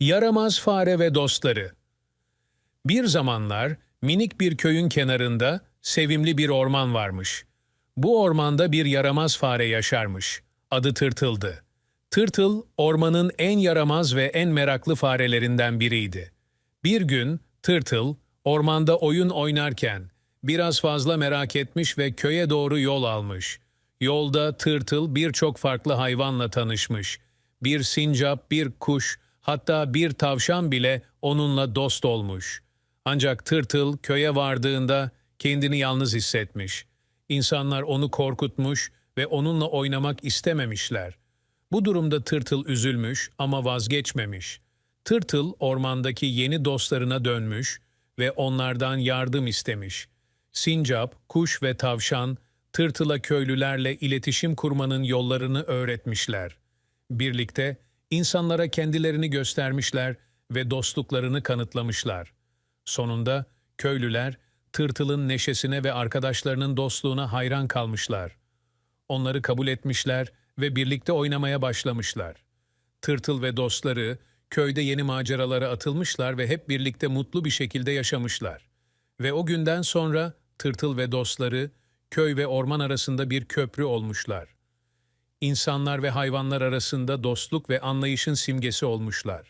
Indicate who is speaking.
Speaker 1: Yaramaz fare ve dostları. Bir zamanlar minik bir köyün kenarında sevimli bir orman varmış. Bu ormanda bir yaramaz fare yaşarmış. Adı Tırtıl'dı. Tırtıl, ormanın en yaramaz ve en meraklı farelerinden biriydi. Bir gün Tırtıl, ormanda oyun oynarken biraz fazla merak etmiş ve köye doğru yol almış. Yolda Tırtıl birçok farklı hayvanla tanışmış. Bir sincap, bir kuş, hatta bir tavşan bile onunla dost olmuş. Ancak Tırtıl köye vardığında kendini yalnız hissetmiş. İnsanlar onu korkutmuş ve onunla oynamak istememişler. Bu durumda Tırtıl üzülmüş ama vazgeçmemiş. Tırtıl ormandaki yeni dostlarına dönmüş ve onlardan yardım istemiş. Sincap, kuş ve tavşan Tırtıl'a köylülerle iletişim kurmanın yollarını öğretmişler. Birlikte insanlara kendilerini göstermişler ve dostluklarını kanıtlamışlar. Sonunda köylüler Tırtıl'ın neşesine ve arkadaşlarının dostluğuna hayran kalmışlar. Onları kabul etmişler ve birlikte oynamaya başlamışlar. Tırtıl ve dostları köyde yeni maceralara atılmışlar ve hep birlikte mutlu bir şekilde yaşamışlar. Ve o günden sonra Tırtıl ve dostları köy ve orman arasında bir köprü olmuşlar. İnsanlar ve hayvanlar arasında dostluk ve anlayışın simgesi olmuşlar.